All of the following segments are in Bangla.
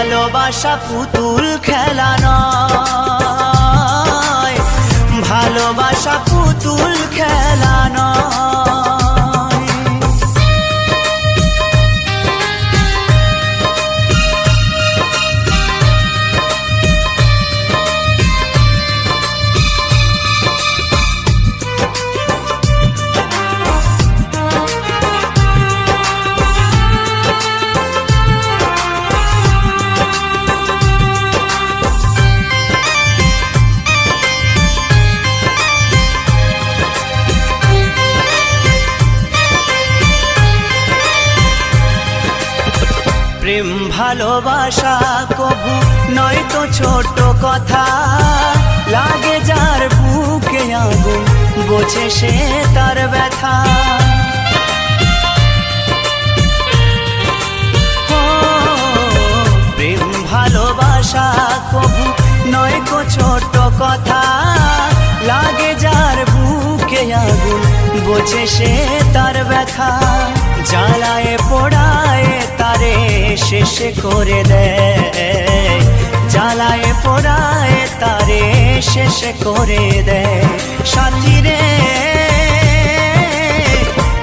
ভালোবাসা পুতুল খেলা নয়। ভালোবাসা পুতুল খেলা নয়। ভালোবাসা কবু নয় তো ছোট কথা। লাগে যার বুকে আগুন, বোঝে সে তার ব্যথা। প্রেম ভালোবাসা কবু নয় তো ছোট কথা। লাগে যার বুকে আগুন, বোঝে সে তার ব্যথা। জ্বালায় পোড়ায় তারে শেষ করে দেয়। জ্বালায় পোড়ায় তারে শেষ করে দেয়। সাথী রে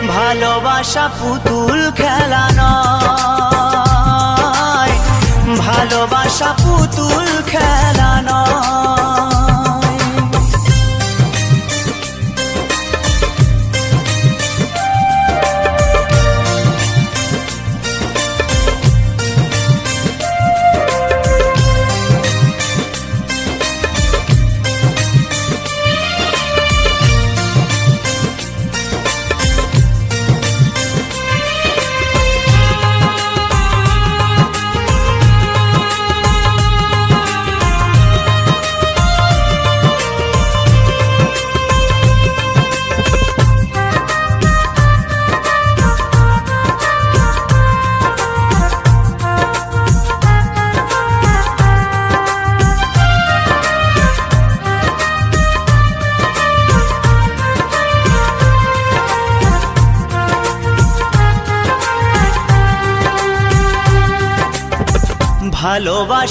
ভালোবাসা পুতুল খেলা নয়। ভালোবাসা পুতুল খেলা নয়।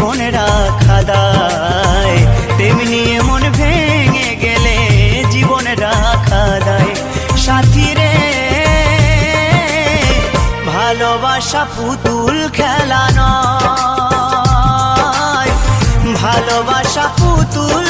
জীবন খাদায়, তেমনি মন ভেঙে গেলে জীবন খাদায়। দায় সাথী রে ভালোবাসা পুতুল খেলানো ভালোবাসা পুতুল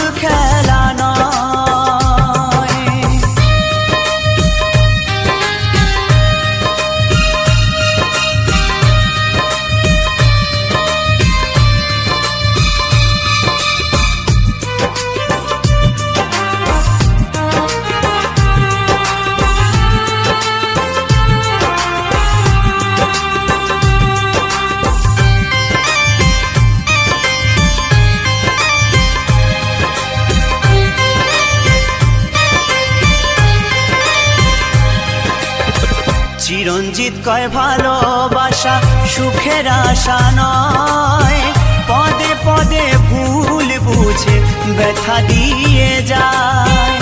কয় ভালোবাসা, সুখের আশা নয়। পদে পদে ভুল বুঝে ব্যথা দিয়ে যায়।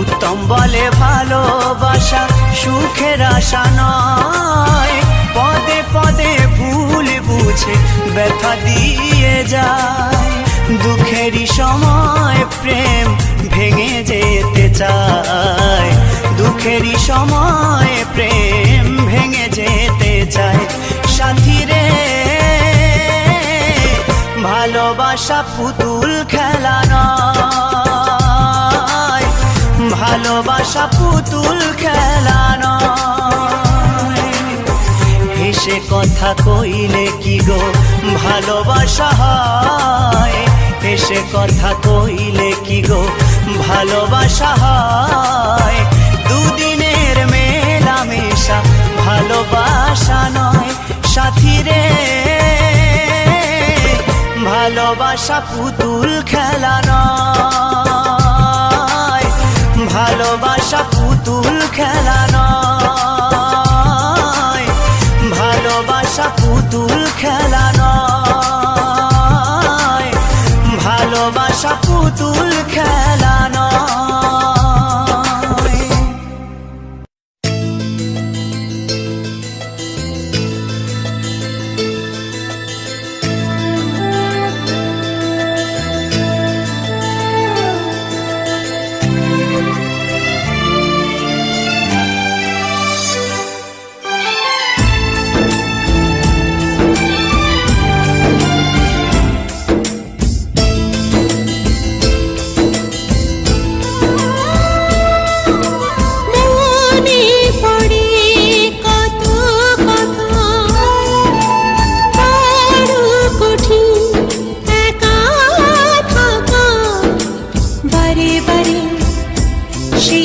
উত্তম বলে ভালোবাসা, সুখের আশা নয়। পদে পদে ভুল বুঝে ব্যথা দিয়ে যায়। দুঃখেরই সময় প্রেম সময় প্রেম ভেঙে যেতে চায়। সাথী রে ভালোবাসা পুতুল খেলা ভালোবাসা পুতুল খেলা হেসে কথা কইলে কি গো ভালোবাসা হয়? হেসে কথা কইলে কি গো ভালোবাসা হয়? দুদিনের মেশা, ভালোবাসা নয় সাথী রে। ভালোবাসা পুতুল খেলা নয়, ভালোবাসা পুতুল খেলা নয়, ভালোবাসা পুতুল খেলা নয়, ভালোবাসা পুতুল খেলা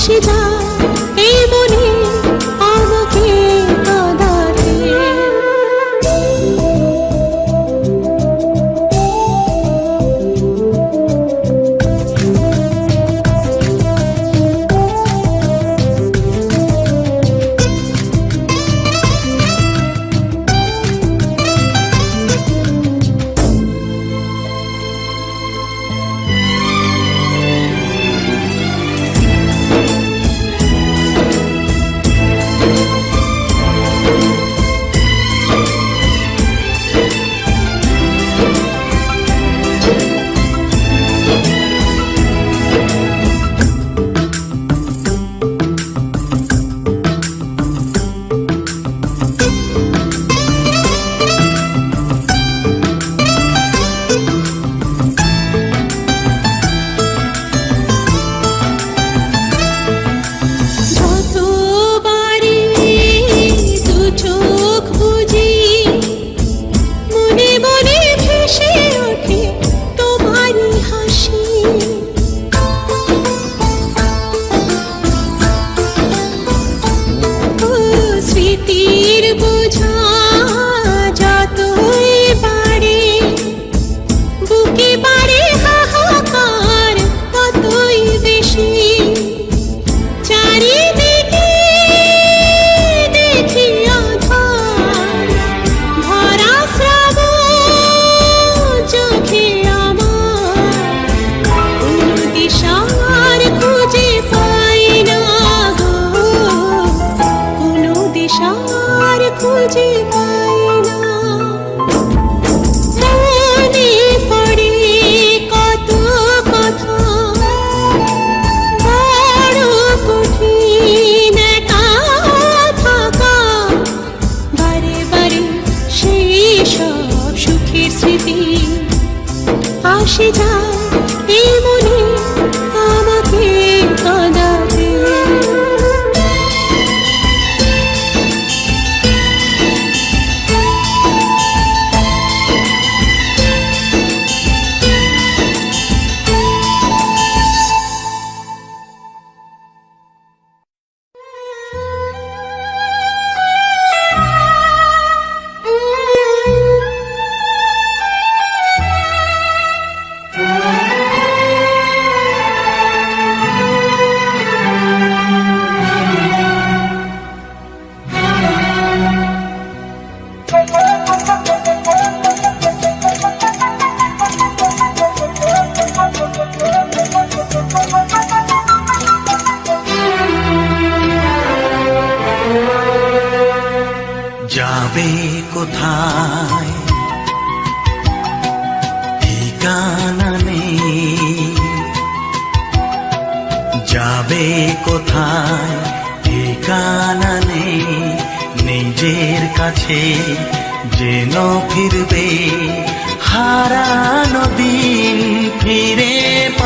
আসে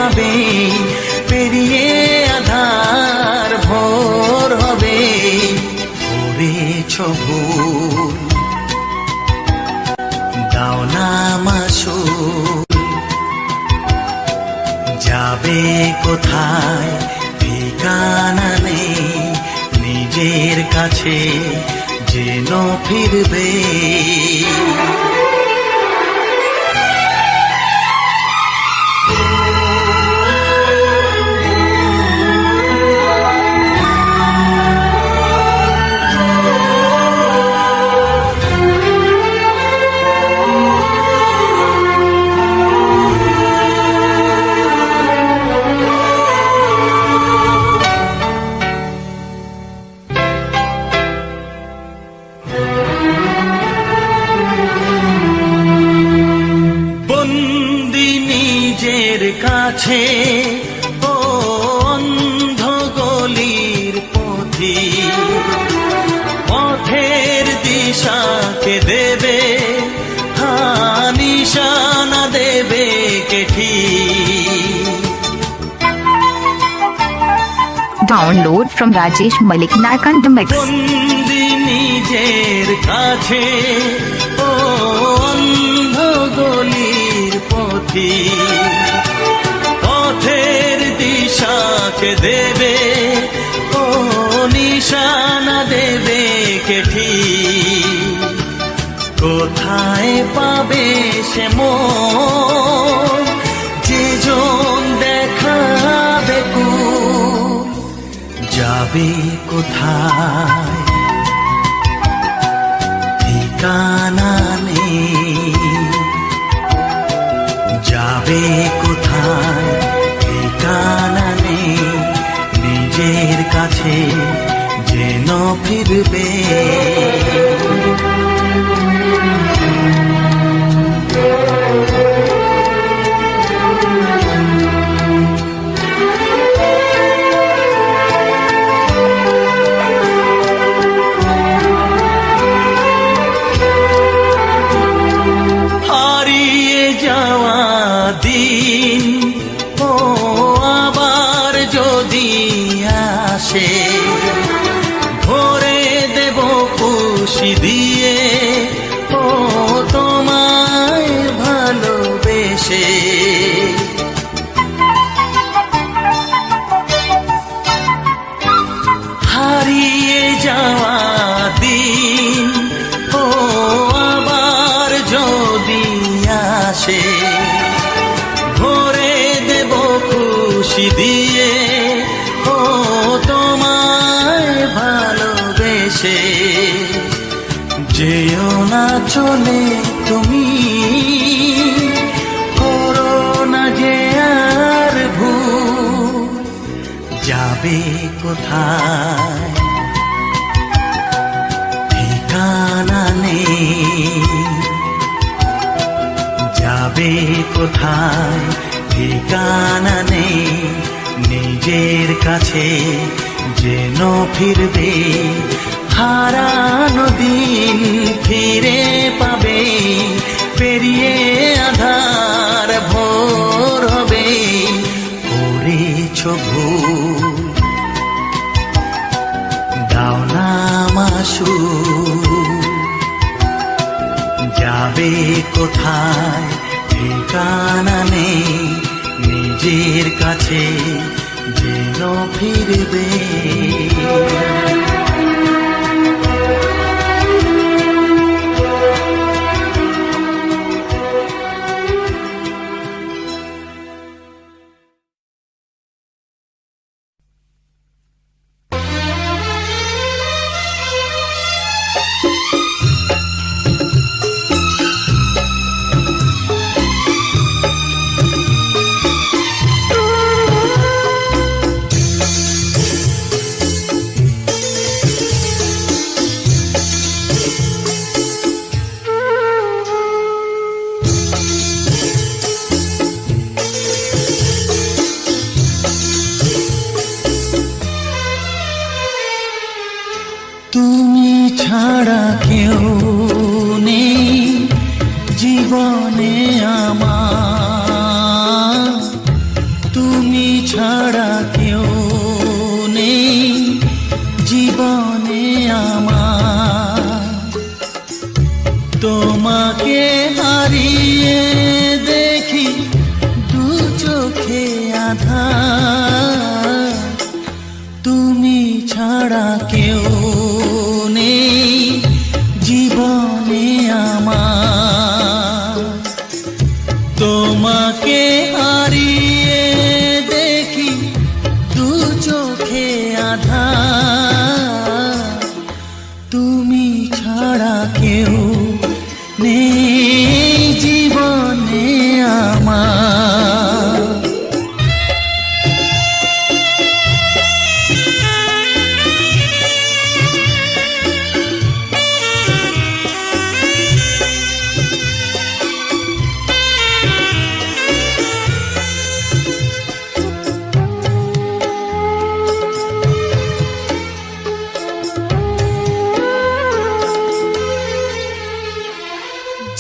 পাবে পেরিয়ে আধার ভোর হবে। করেছ ভুল দাও না যাবে কোথায় ঠিকানা নেই, নিজের কাছে যেন ফিরবে। কাছে ও অন্ধ গলির পথি। পথের দিশাকে দেবে হানিশানা দেবে কে download from Rajesh Malik Narkand Mix. নিজের কাছে ও অন্ধ গলির পথি। দিশাকে দেবে, ও নিশানা দেবে কে ঠিক কোথায় পাবে সে মন? যে দেখাবে কুল যাবে কোথায়? ঠিকানা নেই। যাবে কোথায়? কাছে যেন ফিরবে। খুশি দিয়ে কোথায়? ঠিকানা নেই। নিজের কাছে যেন ফিরবে। হারানো দিন ফিরে পাবে। পেরিয়ে আধার ভোর হবে। করেছ ভুল। দাও না মাসু। যাবে কোথায়? ঠিকানা নেই নিজের কাছে যেন ফিরবে।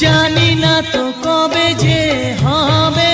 জানি না তো কবে যে হবে।